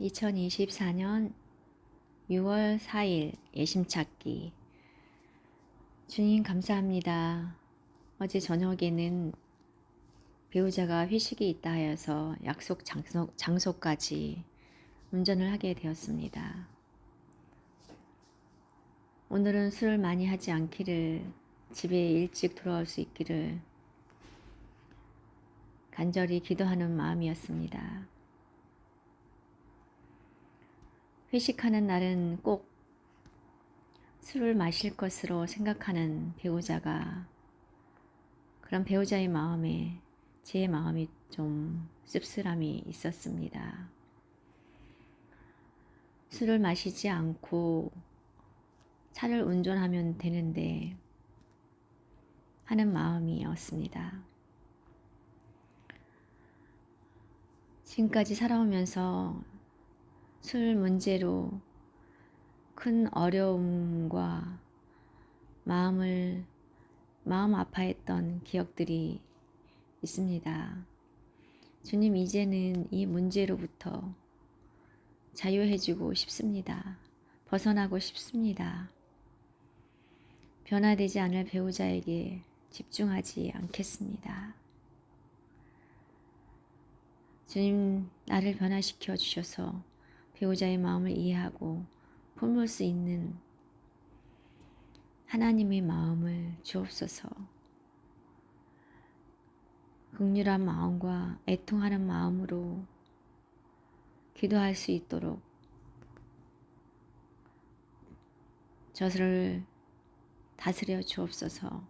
2024년 6월 4일 예심찾기 주님 감사합니다. 어제 저녁에는 배우자가 회식이 있다 하여서 약속 장소, 장소까지 운전을 하게 되었습니다. 오늘은 술을 많이 하지 않기를 집에 일찍 돌아올 수 있기를 간절히 기도하는 마음이었습니다. 회식하는 날은 꼭 술을 마실 것으로 생각하는 배우자가 그런 배우자의 마음에 제 마음이 좀 씁쓸함이 있었습니다. 술을 마시지 않고 차를 운전하면 되는데 하는 마음이었습니다. 지금까지 살아오면서 술 문제로 큰 어려움과 마음을 마음 아파했던 기억들이 있습니다. 주님 이제는 이 문제로부터 자유해지고 싶습니다. 벗어나고 싶습니다. 변화되지 않을 배우자에게 집중하지 않겠습니다. 주님 나를 변화시켜 주셔서 배우자의 마음을 이해하고 품을 수 있는 하나님의 마음을 주옵소서. 극률한 마음과 애통하는 마음으로 기도할 수 있도록 저를 다스려 주옵소서.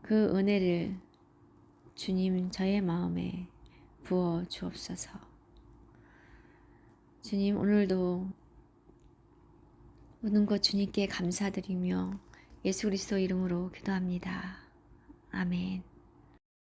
그 은혜를 주님 저의 마음에 부어 주옵소서. 주님 오늘도 모든 것 주님께 감사드리며 예수 그리스도 이름으로 기도합니다. 아멘.